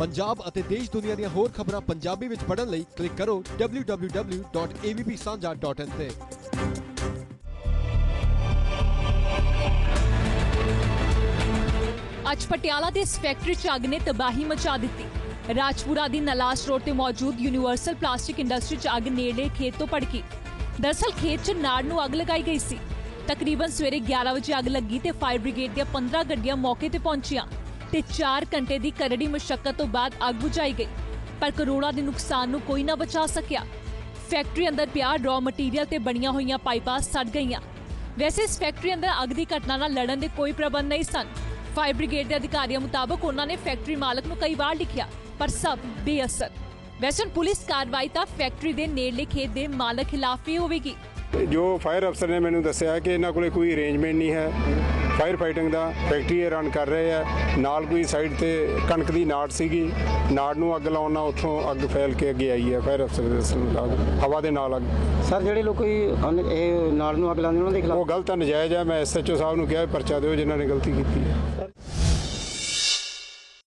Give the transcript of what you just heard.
ਪੰਜਾਬ ਅਤੇ ਦੇਸ਼ ਦੁਨੀਆ ਦੀਆਂ ਹੋਰ ਖਬਰਾਂ ਪੰਜਾਬੀ ਵਿੱਚ ਪੜ੍ਹਨ ਲਈ ਕਲਿੱਕ ਕਰੋ www.avpsanja.in ਤੇ। ਅੱਜ ਪਟਿਆਲਾ ਦੇ ਇਸ ਫੈਕਟਰੀ 'ਚ ਅੱਗ ਨੇ ਤਬਾਹੀ ਮਚਾ ਦਿੱਤੀ। ਰਾਜਪੁਰਾ ਦੀ ਨਲਾਸ ਰੋਡ ਤੇ ਮੌਜੂਦ ਯੂਨੀਵਰਸਲ ਪਲਾਸਟਿਕ ਇੰਡਸਟਰੀ 'ਚ ਅੱਗ ਨੇੜੇ ਖੇਤ ਤੋਂ ਭੜਕੀ। ਦਰਅਸਲ ਖੇਤ 'ਚ ਨਾੜ ਨੂੰ ਅੱਗ ਲਗਾਈ ਗਈ ਸੀ। ਤਕਰੀਬਨ ਸਵੇਰੇ 11 ਵਜੇ ਅੱਗ ਲੱਗੀ ਤੇ ਫਾਇਰ ਬ੍ਰਿਗੇਡ ਦੀਆਂ 15 ਗੱਡੀਆਂ ਮੌਕੇ ਤੇ ਪਹੁੰਚੀਆਂ। ਤੇ 4 ਘੰਟੇ ਦੀ ਕਰੜੀ ਮੁਸ਼ਕਲ ਤੋਂ ਬਾਅਦ ਅੱਗ ਬੁਝਾਈ ਗਈ, ਪਰ ਕਰੋੜਾਂ ਦੇ ਨੁਕਸਾਨ ਨੂੰ ਕੋਈ ਨਾ ਬਚਾ ਸਕਿਆ। ਫੈਕਟਰੀ ਅੰਦਰ ਪਿਆ ਰॉ ਮਟੀਰੀਅਲ ਤੇ ਬਣੀਆਂ ਹੋਈਆਂ ਪਾਈਪਾਂ ਸੜ ਗਈਆਂ। ਵੈਸੇ ਇਸ ਫੈਕਟਰੀ ਅੰਦਰ ਅੱਗ ਦੀ ਘਟਨਾ ਨਾਲ ਲੜਨ ਦੇ ਕੋਈ ਪ੍ਰਬੰਧ ਨਹੀਂ ਸਨ। ਫਾਇਰ ਬ੍ਰਿਗੇਡ ਦੇ ਅਧਿਕਾਰੀਆਂ ਮੁਤਾਬਕ ਉਹਨਾਂ ਨੇ ਫੈਕਟਰੀ ਮਾਲਕ ਨੂੰ ਕਈ ਵਾਰ ਲਿਖਿਆ, ਪਰ ਸਭ ਬੇਅਸਰ। ਵੈਸੇ ਪੁਲਿਸ ਕਾਰਵਾਈ ਤਾਂ ਫੈਕਟਰੀ ਦੇ ਨੇੜਲੇ ਖੇਤ ਦੇ ਮਾਲਕ ਖਿਲਾਫ ਹੀ ਹੋਵੇਗੀ। ਜੋ ਫਾਇਰ ਅਫਸਰ ਨੇ ਮੈਨੂੰ ਦੱਸਿਆ ਕਿ ਇਹਨਾਂ ਕੋਲੇ ਕੋਈ ਅਰੇਂਜਮੈਂਟ ਨਹੀਂ ਹੈ। ਫਾਇਰ ਫਾਈਟਿੰਗ ਦਾ ਫੈਕਟਰੀ ਰਨ ਕਰ ਰਹੇ ਆ। ਨਾਲ ਕੋਈ ਸਾਈਡ ਤੇ ਕਣਕ ਦੀ ਨਾੜ ਸੀਗੀ। ਨਾੜ ਨੂੰ ਅੱਗ ਲਾਉਣ ਨਾਲ ਉੱਥੋਂ ਅੱਗ ਫੈਲ ਕੇ ਅੱਗੇ ਆਈ ਹੈ ਫਾਇਰ ਅਫਸਰ ਦੇ ਦੱਸਣ ਮੁਤਾਬਕ ਹਵਾ ਦੇ ਨਾਲ ਅੱਗ। ਸਰ ਜਿਹੜੇ ਲੋਕ ਇਹ ਨਾਲ ਨੂੰ ਅੱਗ ਲਾਉਂਦੇ ਉਹਨਾਂ ਦੇ ਖਿਲਾਫ ਉਹ ਗਲਤ ਨਜਾਇਜ਼ ਹੈ ਮੈਂ ਐਸਐਚਓ ਸਾਹਿਬ ਨੂੰ ਕਿਹਾ ਪਰਚਾ ਦਿਓ ਜਿਨ੍ਹਾਂ ਨੇ ਗਲਤੀ ਕੀਤੀ ਹੈ